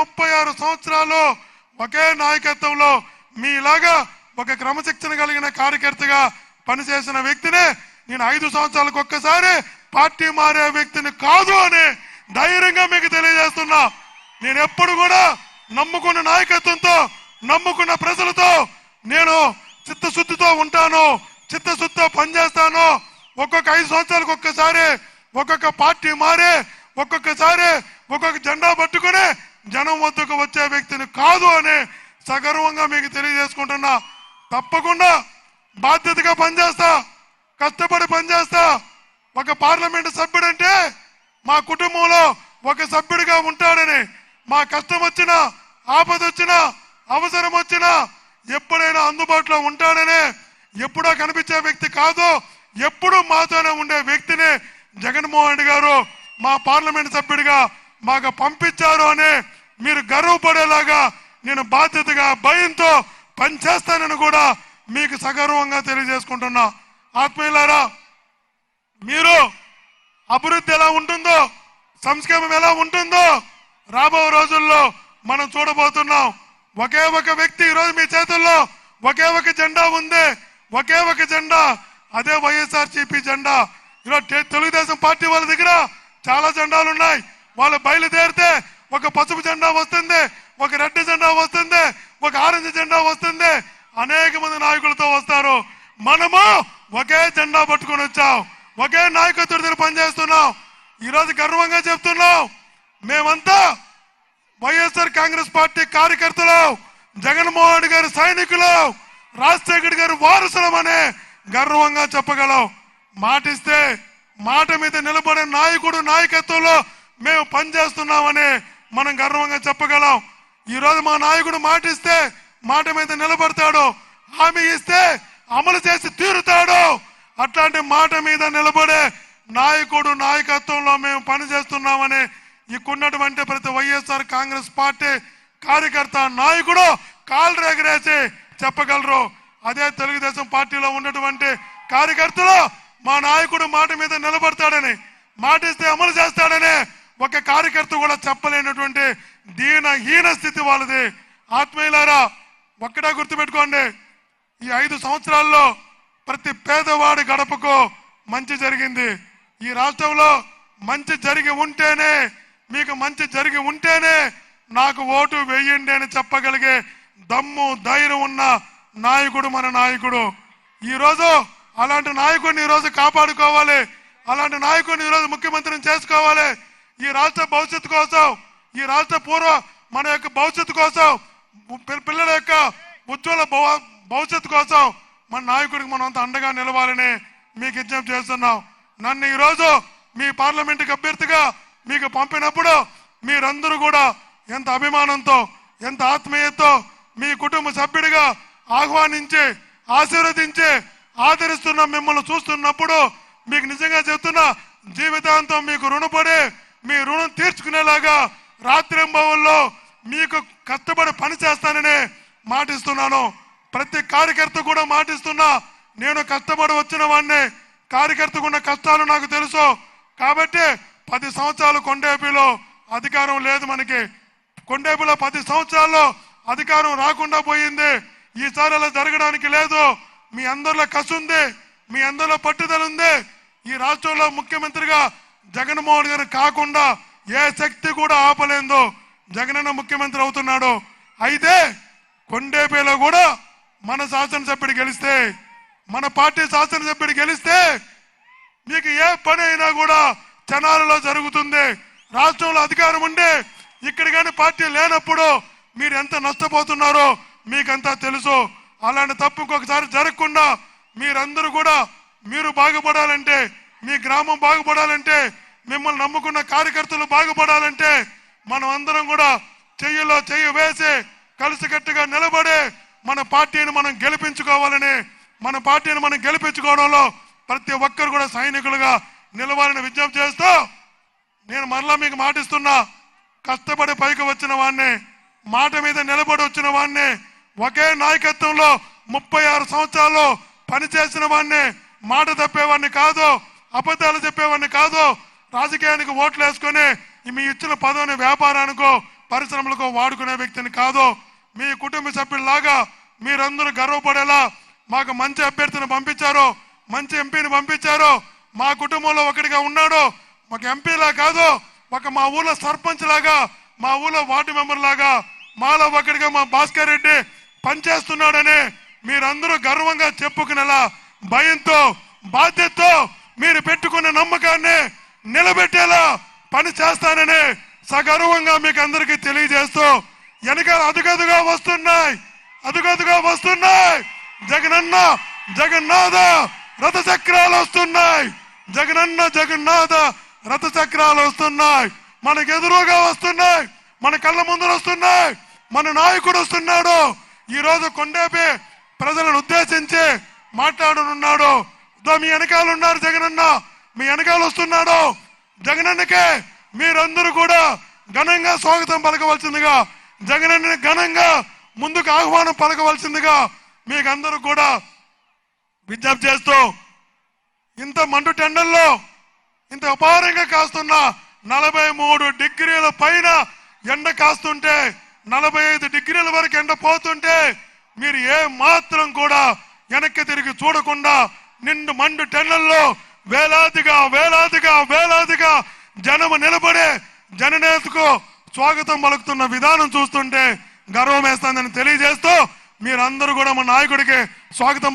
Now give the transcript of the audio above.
ముప్పై ఆరు సంవత్సరాలు ఒకే నాయకత్వంలో మీలాగా ఒక క్రమశిక్షణ కలిగిన కార్యకర్తగా పనిచేసిన వ్యక్తిని నేను ఐదు సంవత్సరాలకు ఒక్కసారి పార్టీ మారే వ్యక్తిని కాదు అని ధైర్యంగా మీకు తెలియజేస్తున్నా. నేను ఎప్పుడు కూడా నమ్ముకున్న నాయకత్వంతో నమ్ముకున్న ప్రజలతో నేను చిత్తశుద్ధితో ఉంటాను చిత్తశుద్ధితో పనిచేస్తాను. ఒక్కొక్క ఐదు సంవత్సరాలకు ఒక్కసారి ఒక్కొక్క పార్టీ మారి ఒక్కొక్కసారి ఒక్కొక్క జెండా పట్టుకుని జనం వద్దకు వచ్చే వ్యక్తిని కాదు అని సగర్వంగా మీకు తెలియజేసుకుంటున్నా. తప్పకుండా బాధ్యతగా పనిచేస్తా కష్టపడి పనిచేస్తా. ఒక పార్లమెంట్ సభ్యుడంటే మా కుటుంబంలో ఒక సభ్యుడిగా ఉంటాడని. మా కష్టం వచ్చినా ఆపద వచ్చినా అవసరం వచ్చినా ఎప్పుడైనా అందుబాటులో ఉంటాడని ఎప్పుడో కనిపించే వ్యక్తి కాదు ఎప్పుడు మాతోనే ఉండే వ్యక్తిని జగన్మోహన్ రెడ్డి గారు మా పార్లమెంట్ సభ్యుడిగా మాకు పంపించారు అని మీరు గర్వపడేలాగా నేను బాధ్యతగా భయంతో పనిచేస్తానని కూడా మీకు సగర్వంగా తెలియజేసుకుంటున్నా. ఆత్మీయులారా మీరు అభివృద్ధి ఎలా ఉంటుందో సంక్షేమం ఎలా ఉంటుందో రాబో రోజుల్లో మనం చూడబోతున్నాం. ఒకే ఒక వ్యక్తి ఈరోజు మీ చేతుల్లో ఒకే ఒక జెండా ఉంది ఒకే ఒక జెండా అదే వైఎస్ఆర్ సిపి జెండా ఈరోజు తెలుగుదేశం పార్టీ వాళ్ళ దగ్గర చాలా జెండాలు ఉన్నాయి వాళ్ళు బయలుదేరితే ఒక పసుపు జెండా వస్తుంది ఒక రెడ్ జెండా వస్తుంది ఒక ఆరెంజ్ జెండా వస్తుంది. అనేక మంది నాయకులతో వస్తారు. మనము ఒకే జెండా పట్టుకొని వచ్చాం. ఒకే నాయకత్వం పనిచేస్తున్నాం. ఈరోజు గర్వంగా చెప్తున్నాం. మేమంతా వైఎస్ఆర్ కాంగ్రెస్ పార్టీ కార్యకర్తలు జగన్మోహన్ రెడ్డి గారి సైనికులు రాజశేఖర్ గారి వారసులమనే గర్వంగా చెప్పగలం. మాటిస్తే మాట మీద నిలబడే నాయకుడు నాయకత్వంలో మేము పనిచేస్తున్నామని మనం గర్వంగా చెప్పగలం. ఈరోజు మా నాయకుడు మాటిస్తే మాట మీద నిలబడతాడు. హామీ ఇస్తే అమలు చేసి తీరుతాడు. అట్లాంటి మాట మీద నిలబడే నాయకుడు నాయకత్వంలో మేము పనిచేస్తున్నామని ఇక్కడున్నటువంటి ప్రతి వైఎస్ఆర్ కాంగ్రెస్ పార్టీ కార్యకర్త నాయకుడు కాలు రేగరేసి చెప్పగలరు. అదే తెలుగుదేశం పార్టీలో ఉన్నటువంటి కార్యకర్తలు మా నాయకుడు మాట మీద నిలబడతాడని మాట ఇస్తే అమలు చేస్తాడని ఒక కార్యకర్త కూడా చెప్పలేనటువంటి దీన హీన స్థితి వాళ్ళది. ఆత్మీయులారా ఒక్కడే గుర్తుపెట్టుకోండి ఈ ఐదు సంవత్సరాల్లో ప్రతి పేదవాడి గడపకు మంచి జరిగింది. ఈ రాష్ట్రంలో మంచి జరిగి ఉంటేనే మీకు మంచి జరిగి ఉంటేనే నాకు ఓటు వేయండి అని చెప్పగలిగే దమ్ము ధైర్యం ఉన్న నాయకుడు మన నాయకుడు. ఈ రోజు అలాంటి నాయకుడిని ఈరోజు రోజు కాపాడుకోవాలి. అలాంటి నాయకుడిని ఈ రోజు ముఖ్యమంత్రిని చేసుకోవాలి. ఈ రాష్ట్ర భవిష్యత్తు కోసం ఈ రాష్ట్ర పూర్వ మన యొక్క భవిష్యత్తు కోసం పిల్లల యొక్క ఉజ్వల భవ- భవిష్యత్తు కోసం మన నాయకుడికి మనం అంత అండగా నిలవాలని మీకు విజ్ఞప్తి చేస్తున్నాం. నన్ను ఈరోజు మీ పార్లమెంటుకి అభ్యర్థిగా మీకు పంపినప్పుడు మీరందరూ కూడా ఎంత అభిమానంతో ఎంత ఆత్మీయతతో మీ కుటుంబ సభ్యుడిగా ఆహ్వానించి ఆశీర్వదించి ఆదరిస్తున్న మిమ్మల్ని చూస్తున్నప్పుడు మీకు నిజంగా చెప్తున్నా జీవితాంతం మీకు రుణపడి మీ రుణం తీర్చుకునేలాగా రాత్రింబవల్లో మీకు కష్టపడి పని చేస్తానని మాటిస్తున్నాను. ప్రతి కార్యకర్త కూడా మాటిస్తున్నా నేను కష్టపడి వచ్చిన వాడిని. కార్యకర్తకు ఉన్న కష్టాలు నాకు తెలుసు. కాబట్టి పది సంవత్సరాలు కొండేపిలో అధికారం లేదు మనకి. కొండేపిలో పది సంవత్సరాల్లో అధికారం రాకుండా పోయింది. ఈసారి అలా జరగడానికి లేదు. మీ అందరిలో కసుంది ఉంది మీ అందరిలో పట్టుదల ఉంది. ఈ రాష్ట్రంలో ముఖ్యమంత్రిగా జగన్మోహన్ గారు కాకుండా ఏ శక్తి కూడా ఆపలేందో జగనన్న ముఖ్యమంత్రి అవుతున్నాడు. అయితే కొండేపేలో కూడా మన శాసనసభ్యుడు గెలిస్తే మన పార్టీ శాసనసభ్యుడు గెలిస్తే మీకు ఏ పని అయినా కూడా జనాలలో జరుగుతుంది. రాష్ట్రంలో అధికారం ఉండే ఇక్కడ కానీ పార్టీ లేనప్పుడు మీరు ఎంత నష్టపోతున్నారో మీకంతా తెలుసు. అలాంటి తప్పు ఇంకొకసారి జరగకుండా మీరందరూ కూడా మీరు బాగుపడాలంటే మీ గ్రామం బాగుపడాలంటే మిమ్మల్ని నమ్ముకున్న కార్యకర్తలు బాగుపడాలంటే మనం అందరం కూడా చెయ్యిలో చెయ్యి వేసి కలిసికట్టుగా నిలబడి మన పార్టీని మనం గెలిపించుకోవాలని మన పార్టీని మనం గెలిపించుకోవడంలో ప్రతి ఒక్కరు కూడా సైనికులుగా నిలవాలని విజ్ఞప్తి చేస్తూ నేను మరలా మీకు మాటిస్తున్నా కష్టపడి పైకి వచ్చిన వాడిని మాట మీద నిలబడి వచ్చిన వాడిని ఒకే నాయకత్వంలో ముప్పై ఆరు సంవత్సరాల్లో పనిచేసిన వాడిని మాట తప్పేవాడిని కాదు అబద్ధాలు చెప్పేవాడిని కాదు రాజకీయానికి ఓట్లు వేసుకొని మీ ఇచ్చిన పదవిని వ్యాపారానికో పరిశ్రమలకు వాడుకునే వ్యక్తిని కాదు. మీ కుటుంబ సభ్యుల్లాగా మీరందరూ గర్వపడేలా మాకు మంచి అభ్యర్థిని పంపించారు. మంచి ఎంపీని పంపించారు. మా కుటుంబంలో ఒకటిగా ఉన్నాడు. ఒక ఎంపీలా కాదు ఒక మా ఊళ్ళో సర్పంచ్ లాగా మా ఊళ్ళో వార్డు మెంబర్ లాగా మాలో ఒకటిగా మా భాస్కర్ రెడ్డి పనిచేస్తున్నాడని మీరందరూ గర్వంగా చెప్పుకునేలా భయంతో బాధ్యతతో మీరు పెట్టుకున్న నమ్మకాన్ని నిలబెట్టేలా పని చేస్తానని సగర్వంగా మీకు అందరికీ తెలియజేస్తూ వెనకాల అదుగదుగా వస్తున్నాయి అదుగదుగా వస్తున్నాయి. జగనన్న జగన్నాథ రథ చక్రాలు వస్తున్నాయి. జగనన్న జగన్నాథ రథ చక్రాలు వస్తున్నాయి. మనకు ఎదురుగా వస్తున్నాయి మన కళ్ళ ముందర వస్తున్నాయి మన నాయకుడు వస్తున్నాడు. ఈ రోజు కొండేపి ప్రజలను ఉద్దేశించి మాట్లాడనున్నాడు. మీ వెనకాల ఉన్నారు జగనన్న. మీ వెనకాల వస్తున్నాడు. జగనన్నకే మీరందరూ కూడా ఘనంగా స్వాగతం పలకవలసిందిగా జగనన్నని ఘనంగా ముందుకు ఆహ్వానం పలకవలసిందిగా మీకందరూ కూడా విజ్ఞప్తి చేస్తూ ఇంత మండు టెండల్లో ఇంత అపారంగా కాస్తున్న నలభై మూడు డిగ్రీల పైన ఎండ కాస్తుంటే నలభై ఐదు డిగ్రీల వరకు ఎండ పోతుంటే మీరు ఏ మాత్రం కూడా వెనక్కి తిరిగి చూడకుండా నిండు మండు టెండల్లో వేలాదిగా వేలాదిగా వేలాదిగా జనము నిలబడే జననేతకు స్వాగతం పలుకుతున్న విధానం చూస్తుంటే గర్వం వేస్తుందని తెలియజేస్తూ మీరందరూ కూడా మా నాయకుడికి స్వాగతం